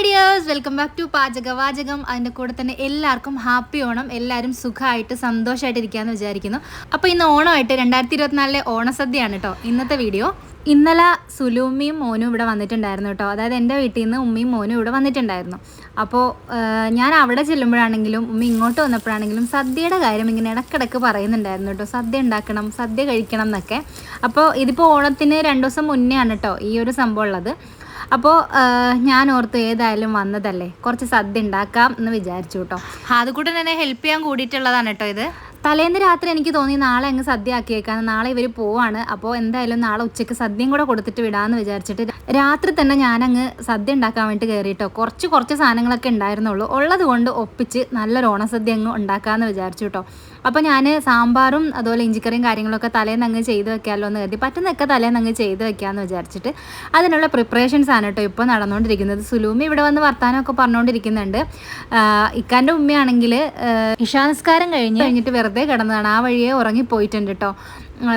Hi dears welcome back to പാചകവാചകം. അതിന്റെ കൂടെ തന്നെ എല്ലാവർക്കും ഹാപ്പി ഓണം. എല്ലാവരും സുഖമായിട്ട് സന്തോഷമായിട്ട് ഇരിക്കാമെന്ന് വിചാരിക്കുന്നു. അപ്പോൾ ഇന്ന് ഓണമായിട്ട് രണ്ടായിരത്തി ഇരുപത്തിനാലിലെ ഓണസദ്യയാണ് കേട്ടോ ഇന്നത്തെ വീഡിയോ. ഇന്നലെ സുലൂമിയും മോനും ഇവിടെ വന്നിട്ടുണ്ടായിരുന്നു കേട്ടോ അതായത് എന്റെ വീട്ടിൽ നിന്ന് ഉമ്മയും മോനും ഇവിടെ വന്നിട്ടുണ്ടായിരുന്നു. അപ്പോൾ ഞാൻ അവിടെ ചെല്ലുമ്പോഴാണെങ്കിലും ഉമ്മ ഇങ്ങോട്ട് വന്നപ്പോഴാണെങ്കിലും സദ്യയുടെ കാര്യം ഇങ്ങനെ ഇടക്കിടക്ക് പറയുന്നുണ്ടായിരുന്നു കേട്ടോ സദ്യ ഉണ്ടാക്കണം സദ്യ കഴിക്കണം എന്നൊക്കെ. അപ്പോൾ ഇതിപ്പോൾ ഓണത്തിന് രണ്ട് ദിവസം മുന്നേ ആണ് കേട്ടോ ഈ ഒരു സംഭവം ഉള്ളത്. അപ്പോൾ ഞാൻ ഓർത്ത് ഏതായാലും വന്നതല്ലേ? കുറച്ച് സദ്യ ഉണ്ടാക്കാം എന്ന് വിചാരിച്ചു കേട്ടോ. അതുകൂടെ തന്നെ ഹെൽപ്പ് ചെയ്യാൻ കൂടിയിട്ടുള്ളതാണ് കേട്ടോ ഇത്. തലേന്ന് രാത്രി എനിക്ക് തോന്നി നാളെ അങ്ങ് സദ്യ ആക്കിയേക്കാന്ന് നാളെ ഇവർ പോവാണ്. അപ്പോൾ എന്തായാലും നാളെ ഉച്ചയ്ക്ക് സദ്യയും കൂടെ കൊടുത്തിട്ട് വിടാമെന്ന് വിചാരിച്ചിട്ട് രാത്രി തന്നെ ഞാനങ്ങ് സദ്യ ഉണ്ടാക്കാൻ വേണ്ടി കയറിയിട്ടോ കുറച്ച് കുറച്ച് സാധനങ്ങളൊക്കെ ഉണ്ടായിരുന്നുള്ളൂ. ഉള്ളത് കൊണ്ട് ഒപ്പിച്ച് നല്ലൊരു ഓണസദ്യ അങ്ങ് ഉണ്ടാക്കാമെന്ന് വിചാരിച്ചു കേട്ടോ. അപ്പോൾ ഞാൻ സാമ്പാറും അതുപോലെ ഇഞ്ചിക്കറിയും കാര്യങ്ങളൊക്കെ തലേന്ന് അങ്ങ് ചെയ്ത് വെക്കാമല്ലോ എന്ന് കരുതി. പറ്റുന്നൊക്കെ തലേന്ന് അങ്ങ് ചെയ്ത് വെക്കാമെന്ന് വിചാരിച്ചിട്ട് അതിനുള്ള പ്രിപ്പറേഷൻസ് ആണ് കേട്ടോ ഇപ്പോൾ നടന്നുകൊണ്ടിരിക്കുന്നത് സുലൂമി ഇവിടെ വന്ന് വർത്താനമൊക്കെ പറഞ്ഞുകൊണ്ടിരിക്കുന്നുണ്ട് ഇക്കാന്റെ ഉമ്മയാണെങ്കിൽ ഇഷാനസ്കാരം കഴിഞ്ഞ് കഴിഞ്ഞിട്ട് വെറുതെ കിടന്നതാണ്. ആ വഴിയെ ഉറങ്ങിപ്പോയിട്ടുണ്ട് കേട്ടോ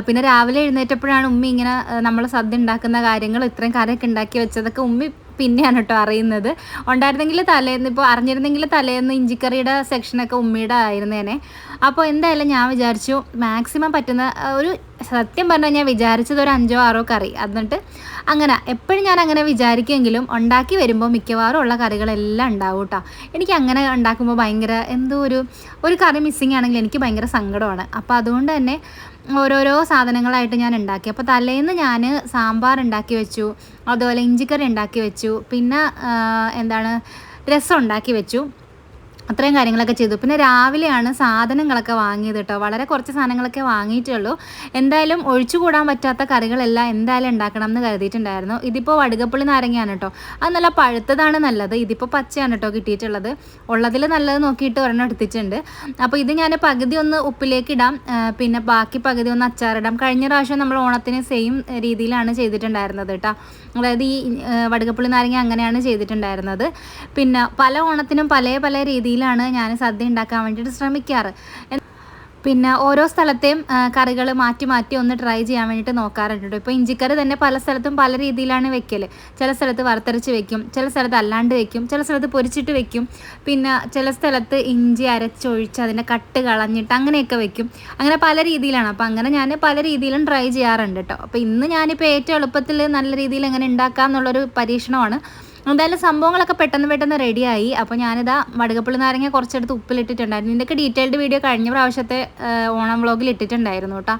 പിന്നെ രാവിലെ എഴുന്നേറ്റപ്പോഴാണ് ഉമ്മി ഇങ്ങനെ നമ്മൾ സദ്യ ഉണ്ടാക്കുന്ന കാര്യങ്ങൾ ഇത്രയും കറിയൊക്കെ ഉണ്ടാക്കി വെച്ചതൊക്കെ ഉമ്മി പിന്നെയാണ് കേട്ടോ അറിയുന്നത്. ഉണ്ടായിരുന്നെങ്കിൽ തലേന്ന് ഇപ്പോൾ അറിഞ്ഞിരുന്നെങ്കിൽ തലേന്ന് ഇഞ്ചിക്കറിയുടെ സെക്ഷനൊക്കെ ഉമ്മിയുടെ ആയിരുന്നേനെ. അപ്പോൾ എന്തായാലും ഞാൻ വിചാരിച്ചു മാക്സിമം പറ്റുന്ന ഒരു സത്യം പറഞ്ഞാൽ ഞാൻ വിചാരിച്ചത് ഒരു അഞ്ചോ ആറോ കറി. എന്നിട്ട് അങ്ങനെ എപ്പോഴും ഞാൻ അങ്ങനെ വിചാരിക്കുമെങ്കിലും ഉണ്ടാക്കി വരുമ്പോൾ മിക്കവാറും ഉള്ള കറികളെല്ലാം ഉണ്ടാവും കേട്ടോ. എനിക്ക് അങ്ങനെ ഉണ്ടാക്കുമ്പോൾ ഭയങ്കര എന്തോ ഒരു ഒരു കറി മിസ്സിങ് ആണെങ്കിൽ എനിക്ക് ഭയങ്കര സങ്കടമാണ്. അപ്പോൾ അതുകൊണ്ട് തന്നെ ഓരോരോ സാധനങ്ങളായിട്ട് ഞാൻ ഉണ്ടാക്കി. അപ്പോൾ തലേന്ന് ഞാൻ സാമ്പാർ ഉണ്ടാക്കി വെച്ചു. അതുപോലെ ഇഞ്ചിക്കറി ഉണ്ടാക്കി വെച്ചു. പിന്നെ എന്താണ് രസം ഉണ്ടാക്കി വെച്ചു. അത്രയും കാര്യങ്ങളൊക്കെ ചെയ്തു. പിന്നെ രാവിലെയാണ് സാധനങ്ങളൊക്കെ വാങ്ങിയത് കേട്ടോ. വളരെ കുറച്ച് സാധനങ്ങളൊക്കെ വാങ്ങിയിട്ടുള്ളൂ. എന്തായാലും ഒഴിച്ചുകൂടാൻ പറ്റാത്ത കറികളെല്ലാം എന്തായാലും ഉണ്ടാക്കണം എന്ന് കരുതിയിട്ടുണ്ടായിരുന്നു. ഇതിപ്പോൾ വടുകപ്പുള്ളി നാരങ്ങയാണ് കേട്ടോ. അത് നല്ല പഴുത്തതാണ് നല്ലത്. ഇതിപ്പോൾ പച്ചയാണ് കേട്ടോ കിട്ടിയിട്ടുള്ളത്. ഉള്ളതിൽ നല്ലത് നോക്കിയിട്ട് ഒരെണ്ണം എടുത്തിട്ടുണ്ട്. അപ്പോൾ ഇത് ഞാൻ പകുതി ഒന്ന് ഉപ്പിലേക്ക് ഇടാം. പിന്നെ ബാക്കി പകുതി ഒന്ന് അച്ചാറിടാം. കഴിഞ്ഞ പ്രാവശ്യം നമ്മൾ ഓണത്തിന് സെയിം രീതിയിലാണ് ചെയ്തിട്ടുണ്ടായിരുന്നത് കേട്ടോ. അതായത് ഈ വടുകപ്പുളി നാരങ്ങ അങ്ങനെയാണ് ചെയ്തിട്ടുണ്ടായിരുന്നത്. പിന്നെ പല ഓണത്തിനും പല പല രീതിയിലാണ് ഞാൻ സദ്യ ഉണ്ടാക്കാൻ വേണ്ടിയിട്ട് ശ്രമിക്കാറ്. പിന്നെ ഓരോ സ്ഥലത്തെയും കറികൾ മാറ്റി മാറ്റി ഒന്ന് ട്രൈ ചെയ്യാൻ വേണ്ടിയിട്ട് നോക്കാറുണ്ട്. ഇപ്പോൾ ഇഞ്ചിക്കറി തന്നെ പല സ്ഥലത്തും പല രീതിയിലാണ് വെക്കൽ ചില സ്ഥലത്ത് വറുത്തരച്ച് വെക്കും ചില സ്ഥലത്ത് അല്ലാണ്ട് വെക്കും ചില സ്ഥലത്ത് പൊരിച്ചിട്ട് വെക്കും. പിന്നെ ചില സ്ഥലത്ത് ഇഞ്ചി അരച്ചൊഴിച്ച് അതിന്റെ കട്ട് കളഞ്ഞിട്ട് അങ്ങനെയൊക്കെ വെക്കും. അങ്ങനെ പല രീതിയിലാണ്. അപ്പോൾ അങ്ങനെ ഞാൻ പല രീതിയിലും ട്രൈ ചെയ്യാറുണ്ട് കേട്ടോ അപ്പോൾ ഇന്ന് ഞാനിപ്പോൾ ഏറ്റവും എളുപ്പത്തിൽ നല്ല രീതിയിൽ എങ്ങനെ ഉണ്ടാക്കാം എന്നുള്ളൊരു പരീക്ഷണമാണ്. എന്തായാലും സംഭവങ്ങളൊക്കെ പെട്ടെന്ന് പെട്ടെന്ന് റെഡിയായി അപ്പോൾ ഞാനിതാ വടുകപ്പുള്ളി നാരങ്ങ കുറച്ചെടുത്ത് ഉപ്പിലിട്ടിട്ടുണ്ടായിരുന്നു. ഇതിന്റെയൊക്കെ ഡീറ്റെയിൽഡ് വീഡിയോ കഴിഞ്ഞ പ്രാവശ്യത്തെ ഓണം വ്ളോഗിൽ ഇട്ടിട്ടുണ്ടായിരുന്നു കേട്ടോ.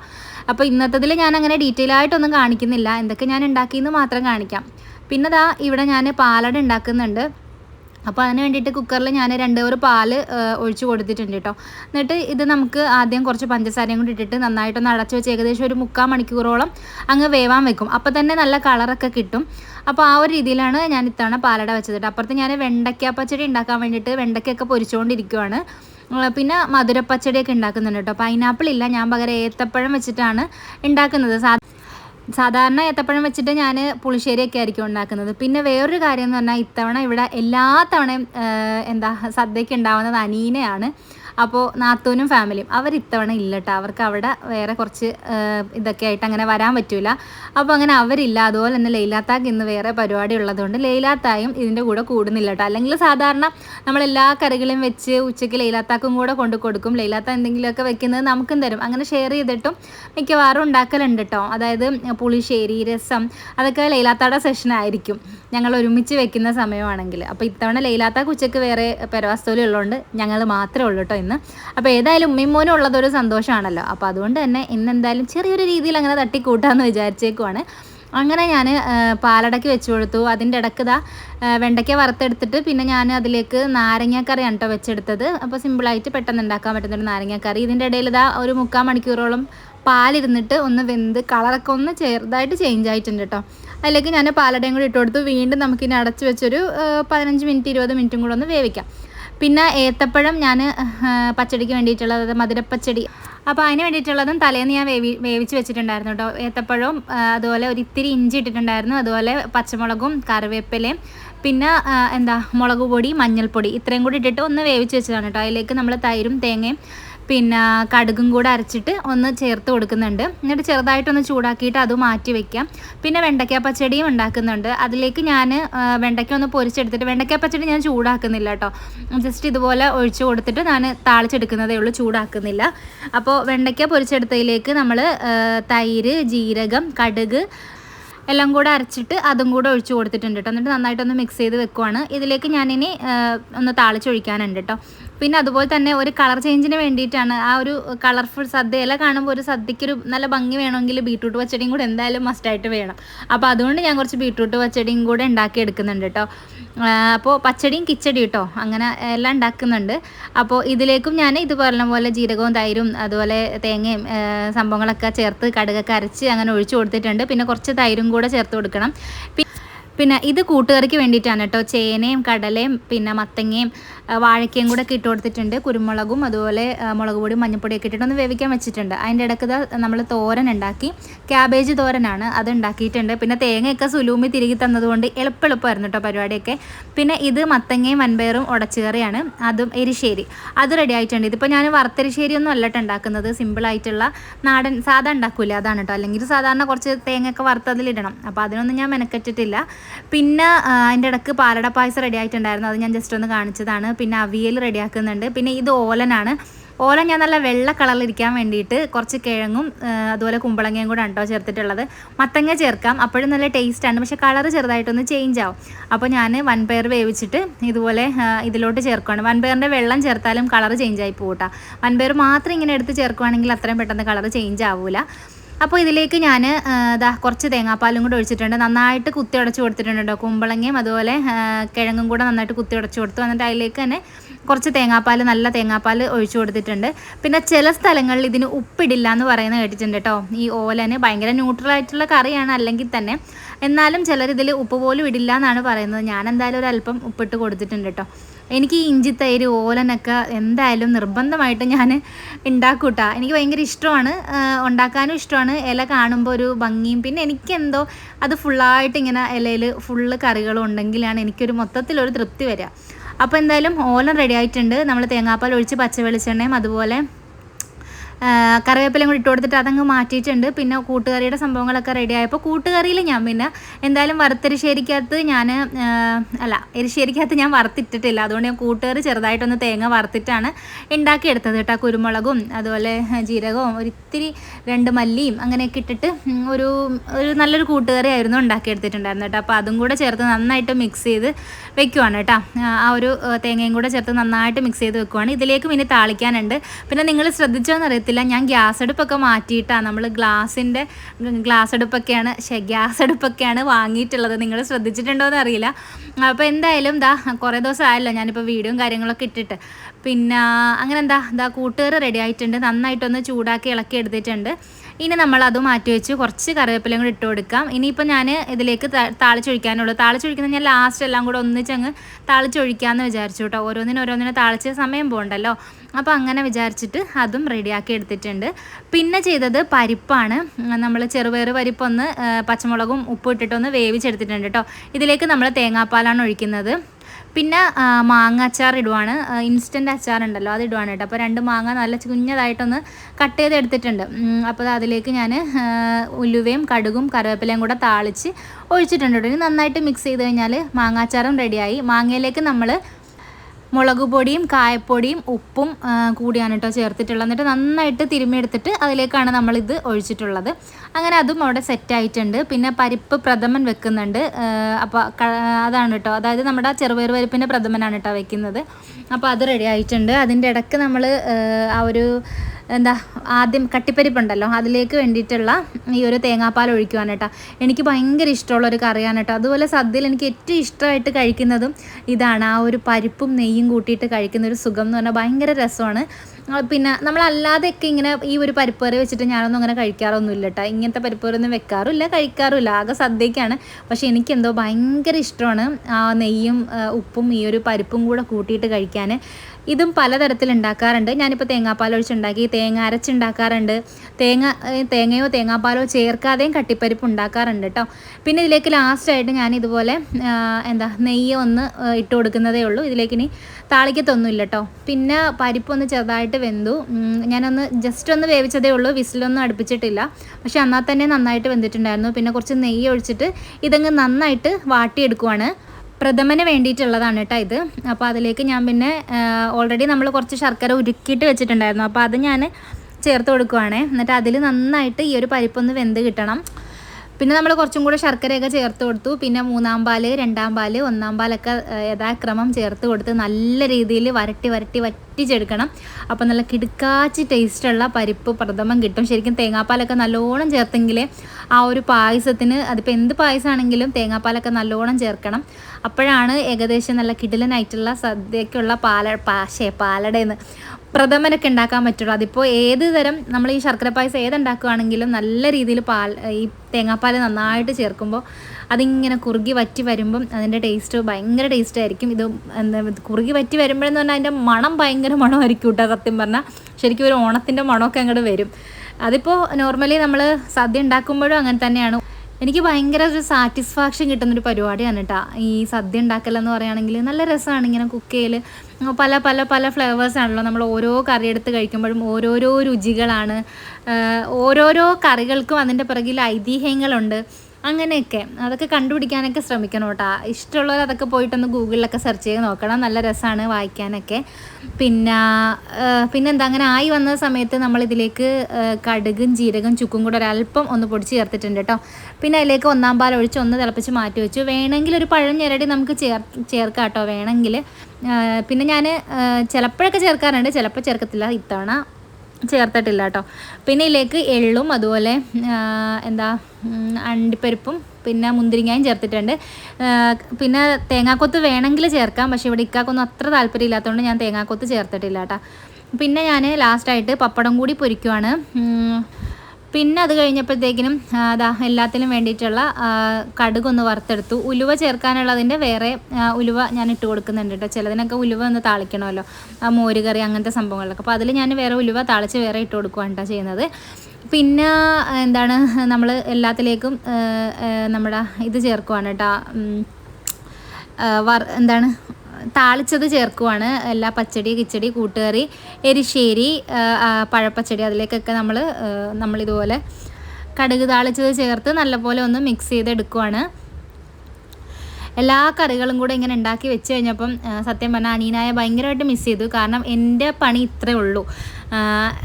അപ്പോൾ ഇന്നത്തതിൽ ഞാൻ അങ്ങനെ ഡീറ്റെയിൽ ആയിട്ടൊന്നും കാണിക്കുന്നില്ല. എന്തൊക്കെ ഞാൻ ഉണ്ടാക്കിയെന്ന് മാത്രം കാണിക്കാം. പിന്നെ ദാ ഇവിടെ ഞാൻ പാലട ഉണ്ടാക്കുന്നുണ്ട്. അപ്പോൾ അതിന് വേണ്ടിയിട്ട് കുക്കറിൽ ഞാൻ രണ്ട് ഒരു പാൽ ഒഴിച്ച് കൊടുത്തിട്ടുണ്ട് കേട്ടോ എന്നിട്ട് ഇത് നമുക്ക് ആദ്യം കുറച്ച് പഞ്ചസാരയും കൂടി ഇട്ടിട്ട് നന്നായിട്ടൊന്ന് അടച്ച് വെച്ച് ഏകദേശം ഒരു മുക്കാൽ മണിക്കൂറോളം അങ്ങ് വേവാൻ വെക്കും. അപ്പോൾ തന്നെ നല്ല കളറൊക്കെ കിട്ടും. അപ്പോൾ ആ ഒരു രീതിയിലാണ് ഞാൻ ഇത്തവണ പാലട വെച്ചത്. അപ്പുറത്ത് ഞാൻ വെണ്ടയ്ക്ക പച്ചടി ഉണ്ടാക്കാൻ വേണ്ടിയിട്ട് വെണ്ടയ്ക്കൊക്കെ പൊരിച്ചുകൊണ്ടിരിക്കുവാണ് പിന്നെ മധുരപ്പച്ചടിയൊക്കെ ഉണ്ടാക്കുന്നുണ്ട് കേട്ടോ പൈനാപ്പിൾ ഇല്ല ഞാൻ പകരം ഏത്തപ്പഴം വെച്ചിട്ടാണ് ഉണ്ടാക്കുന്നത് സാധാരണ ഏത്തപ്പഴം വെച്ചിട്ട് ഞാൻ പുളിശ്ശേരിയൊക്കെ ആയിരിക്കും ഉണ്ടാക്കുന്നത്. പിന്നെ വേറൊരു കാര്യം എന്ന് പറഞ്ഞാൽ ഇത്തവണ ഇവിടെ എല്ലാ തവണയും എന്താ സദ്യക്ക് ഉണ്ടാവുന്നത് അനീനയാണ്. അപ്പോൾ നാത്തൂനും ഫാമിലിയും അവർ ഇത്തവണ ഇല്ല കേട്ടോ അവർക്ക് അവിടെ വേറെ കുറച്ച് ഇതൊക്കെ ആയിട്ട് അങ്ങനെ വരാൻ പറ്റില്ല അപ്പോൾ അങ്ങനെ അവരില്ല. അതുപോലെ തന്നെ ലൈലാത്താക്ക് ഇന്ന് വേറെ പരിപാടി ഉള്ളതുകൊണ്ട് ലൈലാത്തായും ഇതിന്റെ കൂടെ കൂടുന്നില്ല കേട്ടോ അല്ലെങ്കിൽ സാധാരണ നമ്മൾ എല്ലാ കറികളും വെച്ച് ഉച്ചയ്ക്ക് ലൈലാത്താക്കും കൂടെ കൊണ്ട് കൊടുക്കും. ലൈലാത്ത എന്തെങ്കിലുമൊക്കെ വെക്കുന്നത് നമുക്കും തരും. അങ്ങനെ ഷെയർ ചെയ്തിട്ടും മിക്കവാറും ഉണ്ടാക്കലുണ്ട് കേട്ടോ അതായത് പുളിശ്ശേരി രസം അതൊക്കെ ലൈലാത്താടെ സെഷനായിരിക്കും ഞങ്ങൾ ഒരുമിച്ച് വെക്കുന്ന സമയമാണെങ്കിൽ. അപ്പോൾ ഇത്തവണ ലൈലാത്താക്ക് ഉച്ചയ്ക്ക് വേറെ പെരവാസ്തോലി ഉള്ളതുകൊണ്ട് ഞങ്ങൾ മാത്രമേ ഉള്ളൂ കേട്ടോ ഇന്ന് അപ്പോൾ ഏതായാലും ഉമ്മിമോനും ഉള്ളതൊരു സന്തോഷമാണല്ലോ. അപ്പോൾ അതുകൊണ്ട് തന്നെ ഇന്ന് എന്തായാലും ചെറിയൊരു രീതിയിൽ അങ്ങനെ തട്ടിക്കൂട്ടാമെന്ന് വിചാരിച്ചേക്കുവാണ്. അങ്ങനെ ഞാൻ പാലടക്കി വെച്ച് കൊടുത്തു. അതിന്റെ ഇടയ്ക്ക് ഇതാ വെണ്ടയ്ക്ക വറുത്തെടുത്തിട്ട് പിന്നെ ഞാൻ അതിലേക്ക് നാരങ്ങാക്കറിയാണ് കേട്ടോ വെച്ചെടുത്തത്. അപ്പോൾ സിമ്പിളായിട്ട് പെട്ടെന്ന് ഉണ്ടാക്കാൻ പറ്റുന്നൊരു നാരങ്ങാക്കറി. ഇതിന്റെ ഇടയിൽ ഇതാ ഒരു മുക്കാൽ മണിക്കൂറോളം പാലിരുന്നിട്ട് ഒന്ന് വെന്ത് കളറൊക്കെ ഒന്ന് ചെറുതായിട്ട് ചേഞ്ച് ആയിട്ടുണ്ട് കേട്ടോ. അതിലേക്ക് ഞാൻ പാലടയും കൂടി ഇട്ട് കൊടുത്തു. വീണ്ടും നമുക്കിനി അടച്ച് വെച്ചൊരു പതിനഞ്ച് മിനിറ്റ് ഇരുപത് മിനിറ്റും കൂടെ ഒന്ന് വേവിക്കാം. പിന്നെ ഏത്തപ്പഴം ഞാൻ പച്ചടിക്ക് വേണ്ടിയിട്ടുള്ളത് മധുരപ്പച്ചടി. അപ്പോൾ അതിന് വേണ്ടിയിട്ടുള്ളതും തലേന്ന് ഞാൻ വേവി വേവിച്ച് വെച്ചിട്ടുണ്ടായിരുന്നു കേട്ടോ ഏത്തപ്പഴവും അതുപോലെ ഒരു ഇത്തിരി ഇഞ്ചി ഇട്ടിട്ടുണ്ടായിരുന്നു. അതുപോലെ പച്ചമുളകും കറിവേപ്പിലയും പിന്നെ എന്താ മുളക് പൊടി മഞ്ഞൾപ്പൊടി ഇത്രയും കൂടി ഇട്ടിട്ട് ഒന്ന് വേവിച്ച് വെച്ചതാണ് കേട്ടോ അതിലേക്ക് നമ്മൾ തൈരും തേങ്ങയും പിന്നെ കടുകും കൂടെ അരച്ചിട്ട് ഒന്ന് ചേർത്ത് കൊടുക്കുന്നുണ്ട്. എന്നിട്ട് ചെറുതായിട്ടൊന്ന് ചൂടാക്കിയിട്ട് അത് മാറ്റി വെക്കാം. പിന്നെ വെണ്ടയ്ക്ക പച്ചടിയും ഉണ്ടാക്കുന്നുണ്ട്. അതിലേക്ക് ഞാൻ വെണ്ടയ്ക്ക ഒന്ന് പൊരിച്ചെടുത്തിട്ട് വെണ്ടയ്ക്ക പച്ചടി ഞാൻ ചൂടാക്കുന്നില്ല കേട്ടോ. ജസ്റ്റ് ഇതുപോലെ ഒഴിച്ചു കൊടുത്തിട്ട് ഞാൻ താളിച്ചെടുക്കുന്നതേ ഉള്ളൂ ചൂടാക്കുന്നില്ല. അപ്പോൾ വെണ്ടയ്ക്ക പൊരിച്ചെടുത്തതിലേക്ക് നമ്മൾ തൈര് ജീരകം കടുക് എല്ലാം കൂടെ അരച്ചിട്ട് അതും കൂടെ ഒഴിച്ച് കൊടുത്തിട്ടുണ്ട് കേട്ടോ. എന്നിട്ട് നന്നായിട്ടൊന്ന് മിക്സ് ചെയ്ത് വെക്കുവാണ്. ഇതിലേക്ക് ഞാനിനി ഒന്ന് താളിച്ചൊഴിക്കാനുണ്ട് കേട്ടോ. പിന്നെ അതുപോലെ തന്നെ ഒരു കളർ ചേഞ്ചിന് വേണ്ടിയിട്ടാണ് ആ ഒരു കളർഫുൾ സദ്യയില കാണുമ്പോൾ ഒരു സദ്യക്കൊരു നല്ല ഭംഗി വേണമെങ്കിൽ ബീട്രൂട്ട് പച്ചടിയും കൂടെ എന്തായാലും മസ്റ്റായിട്ട് വേണം. അപ്പോൾ അതുകൊണ്ട് ഞാൻ കുറച്ച് ബീട്രൂട്ട് പച്ചടിയും കൂടെ ഉണ്ടാക്കി എടുക്കുന്നുണ്ട് കേട്ടോ അപ്പോൾ പച്ചടിയും കിച്ചടി കേട്ടോ അങ്ങനെ എല്ലാം ഉണ്ടാക്കുന്നുണ്ട്. അപ്പോൾ ഇതിലേക്കും ഞാൻ ഇത് പറഞ്ഞ പോലെ ജീരകവും തൈരും അതുപോലെ തേങ്ങയും സംഭവങ്ങളൊക്കെ ചേർത്ത് കടുകൊക്കെ അരച്ച് അങ്ങനെ ഒഴിച്ചു കൊടുത്തിട്ടുണ്ട്. പിന്നെ കുറച്ച് തൈരും കൂടെ ചേർത്ത് കൊടുക്കണം. പിന്നെ ഇത് കൂട്ടുകറിക്ക് വേണ്ടിയിട്ടാണ് കേട്ടോ ചേനയും കടലയും പിന്നെ മത്തങ്ങയും വാഴയ്ക്കയും കൂടെ ഒക്കെ ഇട്ട് കൊടുത്തിട്ടുണ്ട് കുരുമുളകും അതുപോലെ മുളക് പൊടിയും മഞ്ഞൾപ്പൊടിയൊക്കെ ഇട്ടിട്ട് ഒന്ന് വേവിക്കാൻ വെച്ചിട്ടുണ്ട്. അതിന്റെ ഇടയ്ക്ക് നമ്മൾ തോരൻ ഉണ്ടാക്കി. ക്യാബേജ് തോരനാണ് അത് ഉണ്ടാക്കിയിട്ടുണ്ട്. പിന്നെ തേങ്ങയൊക്കെ സുലൂമി തിരികെ തന്നതുകൊണ്ട് എളുപ്പെളുപ്പമായിരുന്നു കേട്ടോ പരിപാടിയൊക്കെ. പിന്നെ ഇത് മത്തങ്ങയും വൻപയറും ഉടച്ചുകറിയാണ്. അതും എരിശ്ശേരി. അത് റെഡി ആയിട്ടുണ്ട്. ഇതിപ്പോൾ ഞാൻ വറുത്തരിശ്ശേരി ഒന്നും അല്ലട്ടോ ഉണ്ടാക്കുന്നത്. സിമ്പിളായിട്ടുള്ള നാടൻ സാധാ ഉണ്ടാക്കൂല അതാണ് കേട്ടോ. അല്ലെങ്കിൽ സാധാരണ കുറച്ച് തേങ്ങയൊക്കെ വറുത്തതിലിടണം അപ്പോൾ അതിനൊന്നും ഞാൻ മെനക്കെട്ടിട്ടില്ല. പിന്നെ അതിന്റെ ഇടയ്ക്ക് പാലട പായസം റെഡി ആയിട്ടുണ്ടായിരുന്നു. അത് ഞാൻ ജസ്റ്റ് ഒന്ന് കാണിച്ചതാണ്. പിന്നെ അവിയൽ റെഡിയാക്കുന്നുണ്ട്. പിന്നെ ഇത് ഓലനാണ്. ഓല ഞാൻ നല്ല വെള്ള കളറിലിരിക്കാൻ വേണ്ടിയിട്ട് കുറച്ച് കിഴങ്ങും അതുപോലെ കുമ്പളങ്ങയും കൂടെ ഉണ്ടോ ചേർത്തിട്ടുള്ളത്. മത്തങ്ങ ചേർക്കാം. അപ്പോഴും നല്ല ടേസ്റ്റാണ് പക്ഷേ കളറ് ചെറുതായിട്ടൊന്ന് ചേഞ്ച് ആവും. അപ്പോൾ ഞാൻ വൺ വൻപയർ വേവിച്ചിട്ട് ഇതുപോലെ ഇതിലോട്ട് ചേർക്കുകയാണ് വൻപയറിന്റെ വെള്ളം ചേർത്താലും കളർ ചേഞ്ച് ആയി പോകട്ടാ വൻപയർ മാത്രം ഇങ്ങനെ എടുത്ത് ചേർക്കുകയാണെങ്കിൽ അത്രയും പെട്ടെന്ന് കളർ ചേഞ്ച് ആവില്ല അപ്പോൾ ഇതിലേക്ക് ഞാൻ ഇതാ കുറച്ച് തേങ്ങാപ്പാലും കൂടെ ഒഴിച്ചിട്ടുണ്ട്. നന്നായിട്ട് കുത്തി ഉടച്ച് കൊടുത്തിട്ടുണ്ട് കേട്ടോ. കുമ്പളങ്ങയും അതുപോലെ കിഴങ്ങും കൂടെ നന്നായിട്ട് കുത്തി ഉടച്ച് കൊടുത്തു. എന്നിട്ട് അതിലേക്ക് തന്നെ കുറച്ച് തേങ്ങാപ്പാൽ നല്ല തേങ്ങാപ്പാൽ ഒഴിച്ചു കൊടുത്തിട്ടുണ്ട്. പിന്നെ ചില സ്ഥലങ്ങളിൽ ഇതിന് ഉപ്പിടില്ല എന്ന് പറയുന്നത് കേട്ടിട്ടുണ്ട് കേട്ടോ. ഈ ഓലന് ഭയങ്കര ന്യൂട്രൽ ആയിട്ടുള്ള കറിയാണ് അല്ലെങ്കിൽ തന്നെ. എന്നാലും ചിലർ ഇതിൽ ഉപ്പ് പോലും ഇടില്ല എന്നാണ് പറയുന്നത്. ഞാൻ എന്തായാലും ഒരു അല്പം ഉപ്പിട്ട് കൊടുത്തിട്ടുണ്ട് കേട്ടോ. എനിക്ക് ഈ ഇഞ്ചി തൈര് ഓലനൊക്കെ എന്തായാലും നിർബന്ധമായിട്ട് ഞാൻ ഉണ്ടാക്കൂട്ടാ എനിക്ക് ഭയങ്കര ഇഷ്ടമാണ്. ഉണ്ടാക്കാനും ഇഷ്ടമാണ്. ഇല കാണുമ്പോൾ ഒരു ഭംഗിയും. പിന്നെ എനിക്കെന്തോ അത് ഫുള്ളായിട്ട് ഇങ്ങനെ ഇലയിൽ ഫുള്ള് കറികളും ഉണ്ടെങ്കിലാണ് എനിക്കൊരു മൊത്തത്തിലൊരു തൃപ്തി വരിക. അപ്പോൾ എന്തായാലും ഓലൻ റെഡി ആയിട്ടുണ്ട്. നമ്മൾ തേങ്ങാപ്പാൽ ഒഴിച്ച് പച്ച വെളിച്ചെണ്ണയും അതുപോലെ കറിവേപ്പിലയും കൂടി ഇട്ട് കൊടുത്തിട്ട് അതങ്ങ് മാറ്റിയിട്ടുണ്ട്. പിന്നെ കൂട്ടുകറിയുടെ സംഭവങ്ങളൊക്കെ റെഡി ആയപ്പോൾ കൂട്ടുകറിയിൽ ഞാൻ പിന്നെ എന്തായാലും വറുത്തരിശ്ശേരിക്കകത്ത് ഞാൻ അല്ല എരിശ്ശേരിക്കകത്ത് ഞാൻ വറുത്തിട്ടിട്ടില്ല. അതുകൊണ്ട് ഞാൻ കൂട്ടുകറി ചെറുതായിട്ടൊന്ന് തേങ്ങ വറുത്തിട്ടാണ് ഉണ്ടാക്കിയെടുത്തത് കേട്ടോ. കുരുമുളകും അതുപോലെ ജീരകവും ഒരിത്തിരി രണ്ട് മല്ലിയും അങ്ങനെയൊക്കെ ഇട്ടിട്ട് ഒരു ഒരു നല്ലൊരു കൂട്ടുകറി ആയിരുന്നു ഉണ്ടാക്കിയെടുത്തിട്ടുണ്ടായിരുന്നു കേട്ടോ. അപ്പോൾ അതും കൂടെ ചേർത്ത് നന്നായിട്ട് മിക്സ് ചെയ്ത് വെക്കുവാണ് കേട്ടോ. ആ ഒരു തേങ്ങയും കൂടെ ചേർത്ത് നന്നായിട്ട് മിക്സ് ചെയ്ത് വെക്കുവാണ്. ഇതിലേക്കും ഇനി താളിക്കാനുണ്ട്. പിന്നെ നിങ്ങൾ ശ്രദ്ധിച്ചോന്ന് അറിയത്തില്ല ഞാൻ ഗ്യാസ് അടുപ്പൊക്കെ മാറ്റിയിട്ടാണ് നമ്മൾ ഗ്ലാസിന്റെ ഗ്ലാസ് അടുപ്പൊക്കെയാണ് ഗ്യാസ് അടുപ്പൊക്കെയാണ് വാങ്ങിയിട്ടുള്ളത്. നിങ്ങൾ ശ്രദ്ധിച്ചിട്ടുണ്ടോ എന്ന് അറിയില്ല അപ്പോൾ എന്തായാലും ദാ കുറേ ദിവസം ആയല്ലോ ഞാനിപ്പോൾ വീഡിയോയും കാര്യങ്ങളൊക്കെ ഇട്ടിട്ട്. പിന്നെ അങ്ങനെ എന്താ ദാ കൂട്ടുകാർ റെഡി ആയിട്ടുണ്ട്. നന്നായിട്ടൊന്ന് ചൂടാക്കി ഇളക്കി എടുത്തിട്ടുണ്ട്. ഇനി നമ്മൾ അത് മാറ്റി വെച്ച് കുറച്ച് കറിവേപ്പിലയും കൂടി ഇട്ട് കൊടുക്കാം. ഇനിയിപ്പോൾ ഞാൻ ഇതിലേക്ക് താളിച്ചൊഴിക്കാനുള്ളൂ. താളിച്ചൊഴിക്കുന്നത് ഞാൻ ലാസ്റ്റ് എല്ലാം കൂടെ ഒന്നിച്ചങ്ങ് താളിച്ചൊഴിക്കാമെന്ന് വിചാരിച്ചു കേട്ടോ. ഓരോന്നിനും ഓരോന്നിനും താളിച്ച് സമയം പോകണ്ടല്ലോ. അപ്പോൾ അങ്ങനെ വിചാരിച്ചിട്ട് അതും റെഡിയാക്കി എടുത്തിട്ടുണ്ട്. പിന്നെ ചെയ്തത് പരിപ്പാണ്. നമ്മൾ ചെറുപയർ പരിപ്പൊന്ന് പച്ചമുളകും ഉപ്പും ഇട്ടിട്ടൊന്ന് വേവിച്ചെടുത്തിട്ടുണ്ട് കേട്ടോ ഇതിലേക്ക് നമ്മൾ തേങ്ങാപ്പാലാണ് ഒഴിക്കുന്നത്. പിന്നെ മാങ്ങ അച്ചാർ ഇടുവാണ്. ഇൻസ്റ്റന്റ് അച്ചാർ ഉണ്ടല്ലോ അത് ഇടുവാണ് കേട്ടോ. അപ്പോൾ രണ്ട് മാങ്ങ നല്ല കുഞ്ഞതായിട്ടൊന്ന് കട്ട് ചെയ്ത് എടുത്തിട്ടുണ്ട് അപ്പോൾ അതിലേക്ക് ഞാൻ ഉലുവയും കടുകും കറിവേപ്പിലയും കൂടെ താളിച്ച് ഒഴിച്ചിട്ടുണ്ട് കേട്ടോ ഇനി നന്നായിട്ട് മിക്സ് ചെയ്ത് കഴിഞ്ഞാൽ മാങ്ങാച്ചാറും റെഡിയായി മാങ്ങയിലേക്ക് നമ്മൾ മുളക് പൊടിയും കായപ്പൊടിയും ഉപ്പും കൂടിയാണ് കേട്ടോ ചേർത്തിട്ടുള്ളത്. എന്നിട്ട് നന്നായിട്ട് തിരുമ്മിയെടുത്തിട്ട് അതിലേക്കാണ് നമ്മളിത് ഒഴിച്ചിട്ടുള്ളത്. അങ്ങനെ അതും അവിടെ സെറ്റായിട്ടുണ്ട് പിന്നെ പരിപ്പ് പ്രഥമൻ വെക്കുന്നുണ്ട്. അപ്പോൾ അതാണ് കേട്ടോ അതായത് നമ്മുടെ ചെറുപയർ പരിപ്പിന്റെ പ്രഥമനാണ് കേട്ടോ വെക്കുന്നത്. അപ്പോൾ അത് റെഡി ആയിട്ടുണ്ട്. അതിന്റെ ഇടയ്ക്ക് നമ്മൾ ആ ഒരു എന്താ ആദ്യം കട്ടിപ്പരിപ്പുണ്ടല്ലോ അതിലേക്ക് വേണ്ടിയിട്ടുള്ള ഈ ഒരു തേങ്ങാപ്പാൽ ഒഴിക്കുവാണ് കേട്ടോ. എനിക്ക് ഭയങ്കര ഇഷ്ടമുള്ള ഒരു കറിയാണ് കേട്ടോ. അതുപോലെ സദ്യയിൽ എനിക്ക് ഏറ്റവും ഇഷ്ടമായിട്ട് കഴിക്കുന്നതും ഇതാണ്. ആ ഒരു പരിപ്പും നെയ്യും കൂട്ടിയിട്ട് കഴിക്കുന്ന ഒരു സുഖം എന്ന് പറഞ്ഞാൽ ഭയങ്കര രസമാണ്. പിന്നെ നമ്മളല്ലാതെയൊക്കെ ഇങ്ങനെ ഈ ഒരു പരിപ്പ് കറി വെച്ചിട്ട് ഞാനൊന്നും അങ്ങനെ കഴിക്കാറൊന്നുമില്ല കേട്ടോ. ഇങ്ങനത്തെ പരിപ്പ് കറി ഒന്നും വെക്കാറുമില്ല കഴിക്കാറുമില്ല. ആകെ സദ്യക്കാണ്. പക്ഷേ എനിക്കെന്തോ ഭയങ്കര ഇഷ്ടമാണ് ആ നെയ്യും ഉപ്പും ഈ ഒരു പരിപ്പും കൂടെ കൂട്ടിയിട്ട് കഴിക്കാൻ. ഇതും പലതരത്തിൽ ഉണ്ടാക്കാറുണ്ട് ഞാനിപ്പോൾ തേങ്ങാപ്പാൽ ഒഴിച്ചുണ്ടാക്കി തേങ്ങ അരച്ചുണ്ടാക്കാറുണ്ട്. തേങ്ങ തേങ്ങയോ തേങ്ങാപ്പാലോ ചേർക്കാതെയും കട്ടിപ്പരിപ്പ് ഉണ്ടാക്കാറുണ്ട് കേട്ടോ പിന്നെ ഇതിലേക്ക് ലാസ്റ്റായിട്ട് ഞാൻ ഇതുപോലെ എന്താ നെയ്യ് ഒന്ന് ഇട്ട് കൊടുക്കുന്നതേ ഉള്ളൂ. ഇതിലേക്ക് ഇനി താളിക്കത്തൊന്നുമില്ല കേട്ടോ പിന്നെ പരിപ്പൊന്ന് ചെറുതായിട്ട് വെന്തു. ഞാനൊന്ന് ജസ്റ്റ് ഒന്ന് വേവിച്ചതേ ഉള്ളൂ. വിസിലൊന്നും അടുപ്പിച്ചിട്ടില്ല. പക്ഷെ എന്നാൽ തന്നെ നന്നായിട്ട് വെന്തിട്ടുണ്ടായിരുന്നു. പിന്നെ കുറച്ച് നെയ്യ് ഒഴിച്ചിട്ട് ഇതങ്ങ് നന്നായിട്ട് വാട്ടിയെടുക്കുവാണ്. പ്രഥമന് വേണ്ടിയിട്ടുള്ളതാണ് കേട്ടോ ഇത്. അപ്പോൾ അതിലേക്ക് ഞാൻ പിന്നെ ഓൾറെഡി നമ്മൾ കുറച്ച് ശർക്കര ഉരുക്കിയിട്ട് വെച്ചിട്ടുണ്ടായിരുന്നു. അപ്പോൾ അത് ഞാൻ ചേർത്ത് കൊടുക്കുവാണേ. എന്നിട്ട് അതിൽ നന്നായിട്ട് ഈ ഒരു പരിപ്പൊന്ന് വെന്ത് കിട്ടണം. പിന്നെ നമ്മൾ കുറച്ചും കൂടെ ശർക്കരയൊക്കെ ചേർത്ത് കൊടുത്തു. പിന്നെ മൂന്നാം പാൽ രണ്ടാം പാൽ ഒന്നാം പാലൊക്കെ യഥാക്രമം ചേർത്ത് കൊടുത്ത് നല്ല രീതിയിൽ വരട്ടി വരട്ടി വറ്റിച്ചെടുക്കണം. അപ്പോൾ നല്ല കിടുക്കാച്ചി ടേസ്റ്റുള്ള പരിപ്പ് പ്രഥമം കിട്ടും. ശരിക്കും തേങ്ങാപ്പാലൊക്കെ നല്ലോണം ചേർത്തെങ്കിൽ ആ ഒരു പായസത്തിന് അതിപ്പോൾ എന്ത് പായസമാണെങ്കിലും തേങ്ങാപ്പാലൊക്കെ നല്ലോണം ചേർക്കണം. അപ്പോഴാണ് ഏകദേശം നല്ല കിടിലനായിട്ടുള്ള സദ്യക്കുള്ള പാല പാശേ പാലടയെന്ന് പ്രഥമനൊക്കെ ഉണ്ടാക്കാൻ പറ്റുള്ളൂ. അതിപ്പോൾ ഏത് തരം നമ്മൾ ഈ ശർക്കര പായസം ഏതുണ്ടാക്കുകയാണെങ്കിലും നല്ല രീതിയിൽ പാൽ ഈ തേങ്ങാപ്പാൽ നന്നായിട്ട് ചേർക്കുമ്പോൾ അതിങ്ങനെ കുറുകി വറ്റി വരുമ്പം അതിന്റെ ടേസ്റ്റ് ഭയങ്കര ടേസ്റ്റ് ആയിരിക്കും. ഇത് എന്താ കുറുകി വറ്റി വരുമ്പോഴെന്ന് പറഞ്ഞാൽ അതിന്റെ മണം ഭയങ്കര മണമായിരിക്കും കേട്ടോ സത്യം പറഞ്ഞാൽ. ശരിക്കും ഒരു ഓണത്തിന്റെ മണമൊക്കെ അങ്ങോട്ട് വരും. അതിപ്പോൾ നോർമലി നമ്മൾ സദ്യ ഉണ്ടാക്കുമ്പോഴും അങ്ങനെ തന്നെയാണ്. എനിക്ക് ഭയങ്കര ഒരു സാറ്റിസ്ഫാക്ഷൻ കിട്ടുന്നൊരു പരിപാടിയാണ് കേട്ടോ ഈ സദ്യ ഉണ്ടാക്കലെന്ന് പറയുകയാണെങ്കിൽ നല്ല രസമാണ് ഇങ്ങനെ കുക്ക് ചെയ്യൽ പല പല പല ഫ്ലേവേഴ്സ് ആണല്ലോ. നമ്മൾ ഓരോ കറി എടുത്ത് കഴിക്കുമ്പോഴും ഓരോരോ രുചികളാണ്. ഓരോരോ കറികൾക്കും അതിന്റെ പിറകിൽ ഐതിഹ്യങ്ങളുണ്ട്. അങ്ങനെയൊക്കെ. അതൊക്കെ കണ്ടുപിടിക്കാനൊക്കെ ശ്രമിക്കണം കേട്ടോ. ഇഷ്ടമുള്ളവർ അതൊക്കെ പോയിട്ടൊന്ന് ഗൂഗിളിലൊക്കെ സെർച്ച് ചെയ്ത് നോക്കണം. നല്ല രസമാണ് വായിക്കാനൊക്കെ. പിന്നെ പിന്നെ പിന്നെന്താ? അങ്ങനെ ആയി വന്ന സമയത്ത് നമ്മളിതിലേക്ക് കടുകും ജീരകം ചുക്കും കൂടെ ഒരല്പം ഒന്ന് പൊടിച്ച് ചേർത്തിട്ടുണ്ട് കേട്ടോ. പിന്നെ അതിലേക്ക് ഒന്നാം പാൽ ഒഴിച്ച് ഒന്ന് തിളപ്പിച്ച് മാറ്റി വെച്ചു. വേണമെങ്കിൽ ഒരു പഴം ഞെരടി നമുക്ക് ചേർ ചേർക്കാം കേട്ടോ. വേണമെങ്കിൽ. പിന്നെ ഞാൻ ചിലപ്പോഴൊക്കെ ചേർക്കാറുണ്ട്. ചിലപ്പോൾ ചേർക്കത്തില്ല ഇത്തവണ. ചേർത്തിട്ടില്ല കേട്ടോ പിന്നെ ഇതിലേക്ക് എള്ളും അതുപോലെ എന്താ അണ്ടിപ്പരിപ്പും പിന്നെ മുന്തിരിങ്ങയും ചേർത്തിട്ടുണ്ട്. പിന്നെ തേങ്ങാക്കൊത്ത് വേണമെങ്കിൽ ചേർക്കാം പക്ഷേ ഇവിടെ ഇക്കാക്കൊന്നും അത്ര താല്പര്യം ഇല്ലാത്തതുകൊണ്ട് ഞാൻ തേങ്ങാക്കൊത്ത് ചേർത്തിട്ടില്ല കേട്ടോ പിന്നെ ഞാൻ ലാസ്റ്റായിട്ട് പപ്പടം കൂടി പൊരിക്കുവാണ്. പിന്നെ അത് കഴിഞ്ഞപ്പോഴത്തേക്കിനും അതാ എല്ലാത്തിനും വേണ്ടിയിട്ടുള്ള കടുകൊന്ന് വറുത്തെടുത്തു. ഉലുവ ചേർക്കാനുള്ളതിന്റെ വേറെ ഉലുവ ഞാൻ ഇട്ട് കൊടുക്കുന്നുണ്ട് കേട്ടോ. ചിലതിനൊക്കെ ഉലുവ ഒന്ന് താളിക്കണമല്ലോ ആ മോരുകറി അങ്ങനത്തെ സംഭവങ്ങളിലൊക്കെ. അപ്പോൾ അതിൽ ഞാൻ വേറെ ഉലുവ താളിച്ച് വേറെ ഇട്ട് കൊടുക്കുകയാണ് ചെയ്യുന്നത്. പിന്നെ എന്താണ് നമ്മൾ എല്ലാത്തിലേക്കും നമ്മുടെ ഇത് ചേർക്കുവാണ് കേട്ടോ എന്താണ് താളിച്ചത് ചേർക്കുവാണ്. എല്ലാ പച്ചടി കിച്ചടി കൂട്ടുകറി എരിശ്ശേരി പഴപ്പച്ചടി അതിലേക്കൊക്കെ നമ്മൾ നമ്മളിതുപോലെ കടുക് താളിച്ചത് ചേർത്ത് നല്ലപോലെ ഒന്ന് മിക്സ് ചെയ്തെടുക്കുവാണ്. എല്ലാ കറികളും കൂടെ ഇങ്ങനെ ഉണ്ടാക്കി വെച്ച് കഴിഞ്ഞപ്പം സത്യം പറഞ്ഞാൽ അനീനായ ഭയങ്കരമായിട്ട് മിസ് ചെയ്തു. കാരണം എന്റെ പണി ഇത്രേ ഉള്ളൂ.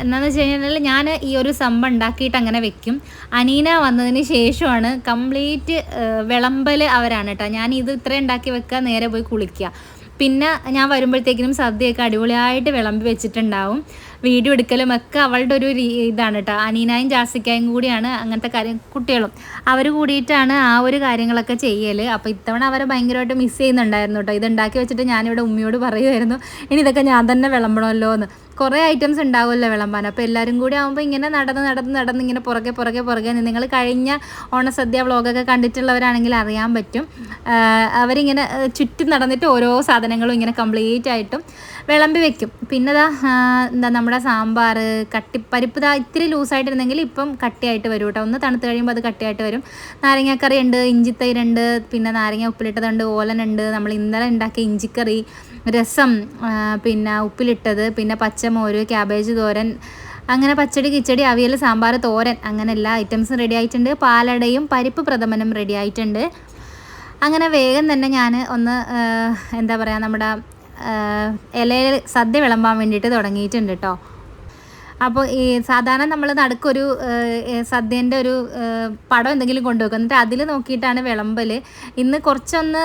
എന്നാന്ന് വെച്ച് കഴിഞ്ഞാൽ ഞാൻ ഈ ഒരു സംഭവം ഉണ്ടാക്കിയിട്ട് അങ്ങനെ വെക്കും. അനീന വന്നതിന് ശേഷമാണ് കംപ്ലീറ്റ് വിളമ്പൽ അവരാണ് കേട്ടോ. ഞാൻ ഇത് ഇത്രയും ഉണ്ടാക്കി വെക്കുക നേരെ പോയി കുളിക്കുക. പിന്നെ ഞാൻ വരുമ്പോഴത്തേക്കിനും സദ്യയൊക്കെ അടിപൊളിയായിട്ട് വിളമ്പി വെച്ചിട്ടുണ്ടാവും. വീഡിയോ എടുക്കലും ഒക്കെ അവളുടെ ഒരു ഇതാണ് കേട്ടോ. അനീനായും ജാസിക്കായും കൂടിയാണ് അങ്ങനത്തെ കാര്യം കുട്ടികളും. അവർ കൂടിയിട്ടാണ് ആ ഒരു കാര്യങ്ങളൊക്കെ ചെയ്യൽ അപ്പോൾ ഇത്തവണ അവരെ ഭയങ്കരമായിട്ട് മിസ് ചെയ്യുന്നുണ്ടായിരുന്നു കേട്ടോ. ഇതുണ്ടാക്കി വെച്ചിട്ട് ഞാനിവിടെ ഉമ്മിയോട് പറയുമായിരുന്നു ഇനി ഇതൊക്കെ ഞാൻ തന്നെ വിളമ്പണമല്ലോ എന്ന് കുറേ ഐറ്റംസ് ഉണ്ടാവുമല്ലോ വിളമ്പാൻ. അപ്പോൾ എല്ലാവരും കൂടി ആകുമ്പോൾ ഇങ്ങനെ നടന്ന് നടന്ന് നടന്ന് ഇങ്ങനെ പുറകെ പുറകെ പുറകെ നിങ്ങൾ കഴിഞ്ഞ ഓണസദ്യ വ്ളോഗൊക്കെ കണ്ടിട്ടുള്ളവരാണെങ്കിൽ അറിയാൻ പറ്റും. അവരിങ്ങനെ ചുറ്റും നടന്നിട്ട് ഓരോ സാധനങ്ങളും ഇങ്ങനെ കംപ്ലീറ്റ് ആയിട്ടും വിളമ്പി വെക്കും. പിന്നെ എന്താ നമ്മുടെ സാമ്പാർ കട്ടിപ്പരിപ്പ് ദാ ഇത്തിരി ലൂസായിട്ടിരുന്നെങ്കിൽ ഇപ്പം കട്ടിയായിട്ട് വരും കേട്ടോ. ഒന്ന് തണുത്ത് കഴിയുമ്പോൾ അത് കട്ടിയായിട്ട് വരും. നാരങ്ങാക്കറി ഉണ്ട് ഇഞ്ചിത്തൈരുണ്ട് പിന്നെ നാരങ്ങ ഉപ്പിലിട്ടതുണ്ട് ഓലനുണ്ട് നമ്മൾ ഇന്നലെ ഉണ്ടാക്കിയ ഇഞ്ചിക്കറി രസം പിന്നെ ഉപ്പിലിട്ടത് പിന്നെ പച്ചമോര് ക്യാബേജ് തോരൻ അങ്ങനെ പച്ചടി കിച്ചടി അവിയൽ സാമ്പാർ തോരൻ അങ്ങനെ എല്ലാ ഐറ്റംസും റെഡി ആയിട്ടുണ്ട്. പാലടയും പരിപ്പ് പ്രഥമനും റെഡി ആയിട്ടുണ്ട്. അങ്ങനെ വേഗം തന്നെ ഞാൻ ഒന്ന് എന്താ പറയുക നമ്മുടെ ഇലയിൽ സദ്യ വിളമ്പാൻ വേണ്ടിയിട്ട് തുടങ്ങിയിട്ടുണ്ട് കേട്ടോ അപ്പോൾ ഈ സാധാരണ നമ്മൾ നടുക്കൊരു സദ്യന്റെ ഒരു പടം എന്തെങ്കിലും കൊണ്ടുവെക്കും. എന്നിട്ട് അതിൽ നോക്കിയിട്ടാണ് വിളമ്പൽ ഇന്ന് കുറച്ചൊന്ന്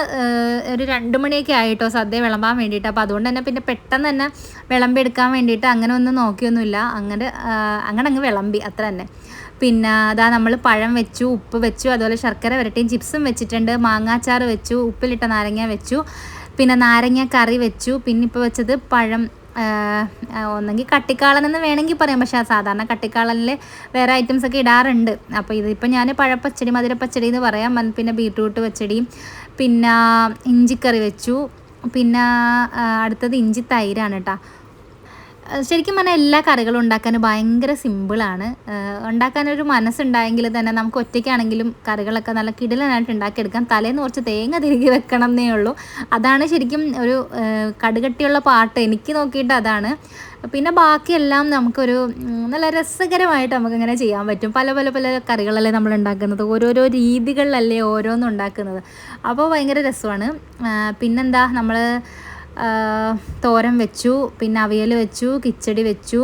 ഒരു രണ്ട് മണിയൊക്കെ ആയിട്ടോ സദ്യ വിളമ്പാൻ വേണ്ടിയിട്ട്. അപ്പോൾ അതുകൊണ്ട് തന്നെ പിന്നെ പെട്ടെന്ന് തന്നെ വിളമ്പെടുക്കാൻ വേണ്ടിയിട്ട് അങ്ങനെ ഒന്നും നോക്കിയൊന്നുമില്ല. അങ്ങനെ അങ്ങനെ അങ്ങ് വിളമ്പി അത്ര തന്നെ. പിന്നെ അതാ നമ്മൾ പഴം വെച്ചു ഉപ്പ് വെച്ചു അതുപോലെ ശർക്കര വരട്ടിയും ചിപ്സും വെച്ചിട്ടുണ്ട് മാങ്ങാച്ചാർ വെച്ചു ഉപ്പിലിട്ട നാരങ്ങ വെച്ചു. പിന്നെ നാരങ്ങ കറി വെച്ചു. പിന്നെ ഇപ്പോൾ വെച്ചത് പഴം ഒന്നെങ്കിൽ കട്ടിക്കാളൻ എന്ന് വേണമെങ്കിൽ പറയാം. പക്ഷേ ആ സാധാരണ കട്ടിക്കാളനിൽ വേറെ ഐറ്റംസ് ഒക്കെ ഇടാറുണ്ട്. അപ്പോൾ ഇതിപ്പോൾ ഞാൻ പഴപ്പച്ചടി മധുരപ്പച്ചടി എന്ന് പറയാം. പിന്നെ ബീട്രൂട്ട് പച്ചടി പിന്നെ ഇഞ്ചിക്കറി വെച്ചു. പിന്നെ അടുത്തത് ഇഞ്ചി തൈരാണ് കേട്ടോ. ശരിക്കും പറഞ്ഞാൽ എല്ലാ കറികളും ഉണ്ടാക്കാൻ ഭയങ്കര സിമ്പിളാണ്. ഉണ്ടാക്കാനൊരു മനസ്സുണ്ടായെങ്കിൽ തന്നെ നമുക്ക് ഒറ്റയ്ക്കാണെങ്കിലും കറികളൊക്കെ നല്ല കിടിലനായിട്ട് ഉണ്ടാക്കിയെടുക്കാം. തലേന്ന് കുറച്ച് തേങ്ങ തിരികെ വെക്കണം എന്നേ ഉള്ളൂ. അതാണ് ശരിക്കും ഒരു കടുകട്ടിയുള്ള പാട്ട് എനിക്ക് നോക്കിയിട്ട് അതാണ്. പിന്നെ ബാക്കിയെല്ലാം നമുക്കൊരു നല്ല രസകരമായിട്ട് നമുക്കിങ്ങനെ ചെയ്യാൻ പറ്റും. പല പല പല കറികളല്ലേ നമ്മൾ ഉണ്ടാക്കുന്നത്. ഓരോരോ രീതികളിലല്ലേ ഓരോന്നും ഉണ്ടാക്കുന്നത്. അപ്പോൾ ഭയങ്കര രസമാണ്. പിന്നെന്താ നമ്മൾ തോരൻ വെച്ചു പിന്നെ അവിയൽ വെച്ചു കിച്ചടി വെച്ചു.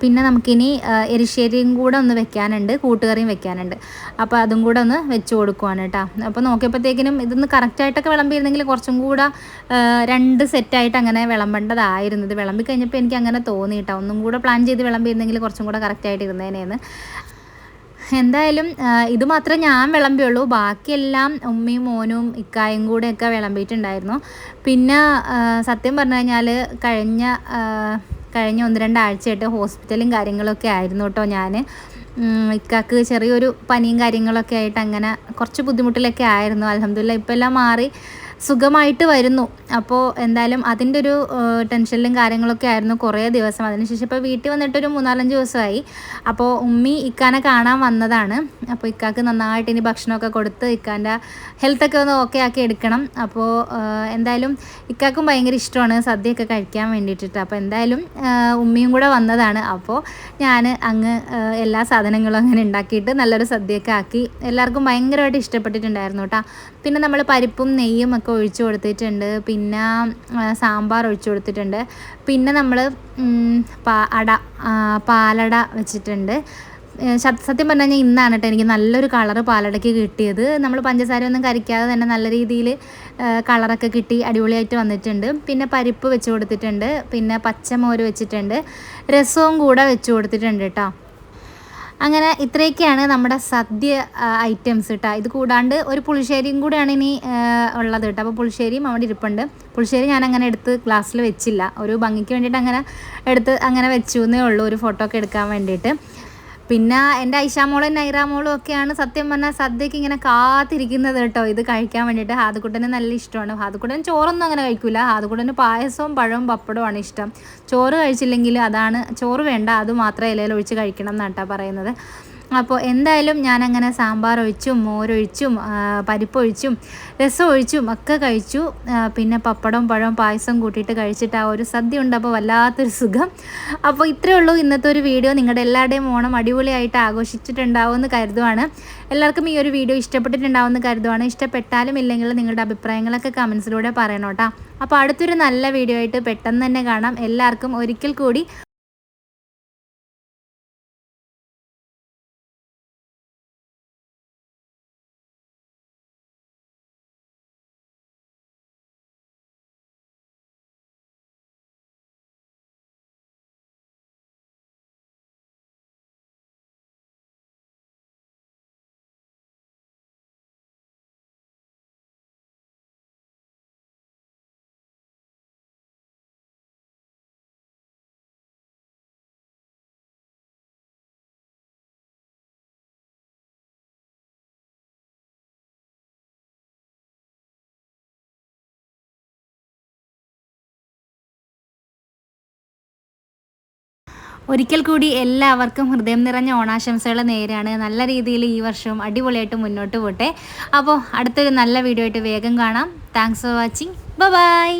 പിന്നെ നമുക്കിനി എരിശ്ശേരിയും കൂടെ ഒന്ന് വെക്കാനുണ്ട് കൂട്ടുകറിയും വെക്കാനുണ്ട്. അപ്പോൾ അതും കൂടെ ഒന്ന് വെച്ച് കൊടുക്കുവാണ് കേട്ടോ. അപ്പോൾ നോക്കിയപ്പോഴത്തേക്കിനും ഇതൊന്ന് കറക്റ്റായിട്ടൊക്കെ വിളമ്പിയിരുന്നെങ്കിൽ കുറച്ചും കൂടെ രണ്ട് സെറ്റായിട്ട് അങ്ങനെ വിളമ്പേണ്ടതായിരുന്നത് വിളമ്പി കഴിഞ്ഞപ്പോൾ എനിക്ക് അങ്ങനെ തോന്നി കേട്ടോ ഒന്നും കൂടെ പ്ലാൻ ചെയ്ത് വിളമ്പിയിരുന്നെങ്കിൽ കുറച്ചും കൂടെ കറക്റ്റായിട്ട് ഇരുന്നേനേന്ന്. എന്തായാലും ഇത് മാത്രമേ ഞാൻ വിളമ്പിയുള്ളൂ. ബാക്കിയെല്ലാം ഉമ്മയും മോനും ഇക്കായും കൂടെയൊക്കെ വിളമ്പിയിട്ടുണ്ടായിരുന്നു. പിന്നെ സത്യം പറഞ്ഞു കഴിഞ്ഞാൽ കഴിഞ്ഞ കഴിഞ്ഞ ഒന്ന് രണ്ടാഴ്ചയായിട്ട് ഹോസ്പിറ്റലും കാര്യങ്ങളൊക്കെ ആയിരുന്നു കേട്ടോ ഞാൻ ഇക്കാക്ക് ചെറിയൊരു പനിയും കാര്യങ്ങളൊക്കെ ആയിട്ട് അങ്ങനെ കുറച്ച് ബുദ്ധിമുട്ടിലൊക്കെ ആയിരുന്നു. അലഹമില്ല ഇപ്പം എല്ലാം മാറി. സുഖമായിട്ട് വരുന്നു. അപ്പോൾ എന്തായാലും അതിന്റെ ഒരു ടെൻഷനിലും കാര്യങ്ങളൊക്കെ ആയിരുന്നു കുറേ ദിവസം. അതിനുശേഷം ഇപ്പോൾ വീട്ടിൽ വന്നിട്ടൊരു മൂന്നാലഞ്ച് ദിവസമായി. അപ്പോൾ ഉമ്മി ഇക്കാനെ കാണാൻ വന്നതാണ്. അപ്പോൾ ഇക്കാക്ക് നന്നായിട്ട് ഇനി ഭക്ഷണമൊക്കെ കൊടുത്ത് ഇക്കാന്റെ ഹെൽത്തൊക്കെ ഒന്ന് ഓക്കെ ആക്കി എടുക്കണം. അപ്പോൾ എന്തായാലും ഇക്കാക്കും ഭയങ്കര ഇഷ്ടമാണ് സദ്യയൊക്കെ കഴിക്കാൻ വേണ്ടിയിട്ടിട്ട്. അപ്പോൾ എന്തായാലും ഉമ്മിയും കൂടെ വന്നതാണ്. അപ്പോൾ ഞാൻ അങ്ങ് എല്ലാ സാധനങ്ങളും അങ്ങനെ ഉണ്ടാക്കിയിട്ട് നല്ലൊരു സദ്യയൊക്കെ ആക്കി എല്ലാവർക്കും ഭയങ്കരമായിട്ട് ഇഷ്ടപ്പെട്ടിട്ടുണ്ടായിരുന്നു കേട്ടോ. പിന്നെ നമ്മൾ പരിപ്പും നെയ്യും ഒക്കെ ഒഴിച്ചു കൊടുത്തിട്ടുണ്ട്. പിന്നെ സാമ്പാർ ഒഴിച്ചു കൊടുത്തിട്ടുണ്ട്. പിന്നെ നമ്മൾ അട പാലട വെച്ചിട്ടുണ്ട്. സത്യം പറഞ്ഞു കഴിഞ്ഞാൽ ഇന്നാണ് കേട്ടോ എനിക്ക് നല്ലൊരു കളർ പാലടയ്ക്ക് കിട്ടിയത്. നമ്മൾ പഞ്ചസാര ഒന്നും കരിക്കാതെ തന്നെ നല്ല രീതിയിൽ കളറൊക്കെ കിട്ടി അടിപൊളിയായിട്ട് വന്നിട്ടുണ്ട്. പിന്നെ പരിപ്പ് വെച്ച് കൊടുത്തിട്ടുണ്ട്. പിന്നെ പച്ചമോര് വെച്ചിട്ടുണ്ട്. രസവും കൂടെ വെച്ച് കൊടുത്തിട്ടുണ്ട് കേട്ടോ. അങ്ങനെ ഇത്രയൊക്കെയാണ് നമ്മുടെ സദ്യ ഐറ്റംസ് കേട്ടോ ഇത് കൂടാണ്ട് ഒരു പുളിശ്ശേരിയും കൂടെയാണ് ഇനി ഉള്ളത് കേട്ടോ അപ്പോൾ പുളിശ്ശേരിയും അവിടെ ഇരിപ്പുണ്ട്. പുളിശ്ശേരി ഞാൻ അങ്ങനെ എടുത്ത് ഗ്ലാസ്സിൽ വെച്ചില്ല. ഒരു ഭംഗിക്ക് വേണ്ടിയിട്ട് അങ്ങനെ എടുത്ത് അങ്ങനെ വെച്ചു എന്നേ ഉള്ളൂ. ഒരു ഫോട്ടോ ഒക്കെ എടുക്കാൻ വേണ്ടിയിട്ട്. പിന്നെ എന്റെ ഐഷാമോളും നൈറാമോളും ഒക്കെയാണ് സത്യം പറഞ്ഞാൽ സദ്യക്ക് ഇങ്ങനെ കാത്തിരിക്കുന്നത് കേട്ടോ. ഇത് കഴിക്കാൻ വേണ്ടിയിട്ട് ഹാദുക്കുട്ടന് നല്ല ഇഷ്ടമാണ്. ഹാദുക്കുട്ടൻ ചോറൊന്നും അങ്ങനെ കഴിക്കില്ല ഹാദുക്കുട്ടന് പായസവും പഴവും പപ്പടവുമാണ് ഇഷ്ടം. ചോറ് കഴിച്ചില്ലെങ്കിൽ അതാണ് ചോറ് വേണ്ട അത് മാത്രമേ ഇലയിൽ ഒഴിച്ച് കഴിക്കണം എന്നാട്ടാ പറയുന്നത്. അപ്പോൾ എന്തായാലും ഞാനങ്ങനെ സാമ്പാർ ഒഴിച്ചും മോരൊഴിച്ചും പരിപ്പൊഴിച്ചും രസം ഒഴിച്ചും ഒക്കെ കഴിച്ചു. പിന്നെ പപ്പടം പഴം പായസം കൂട്ടിയിട്ട് കഴിച്ചിട്ട് ആ ഒരു സദ്യ ഉണ്ട്. അപ്പോൾ വല്ലാത്തൊരു സുഖം. അപ്പോൾ ഇത്രയേ ഉള്ളൂ ഇന്നത്തെ ഒരു വീഡിയോ. നിങ്ങളുടെ എല്ലാവരുടെയും ഓണം അടിപൊളിയായിട്ട് ആഘോഷിച്ചിട്ടുണ്ടാവുമെന്ന് കരുതുവാണ്. എല്ലാവർക്കും ഈ ഒരു വീഡിയോ ഇഷ്ടപ്പെട്ടിട്ടുണ്ടാവുമെന്ന് കരുതുവാണ്. ഇഷ്ടപ്പെട്ടാലും ഇല്ലെങ്കിൽ നിങ്ങളുടെ അഭിപ്രായങ്ങളൊക്കെ കമൻസിലൂടെ പറയണം അപ്പോൾ അടുത്തൊരു നല്ല വീഡിയോ ആയിട്ട് പെട്ടെന്ന് തന്നെ കാണാം. എല്ലാവർക്കും ഒരിക്കൽ കൂടി ഒരിക്കൽ കൂടി എല്ലാവർക്കും ഹൃദയം നിറഞ്ഞ ഓണാശംസകൾ നേരാണ്. നല്ല രീതിയിൽ ഈ വർഷവും അടിപൊളിയായിട്ട് മുന്നോട്ട് പോട്ടെ. അപ്പോൾ അടുത്തൊരു നല്ല വീഡിയോ ആയിട്ട് വേഗം കാണാം. Thanks for watching bye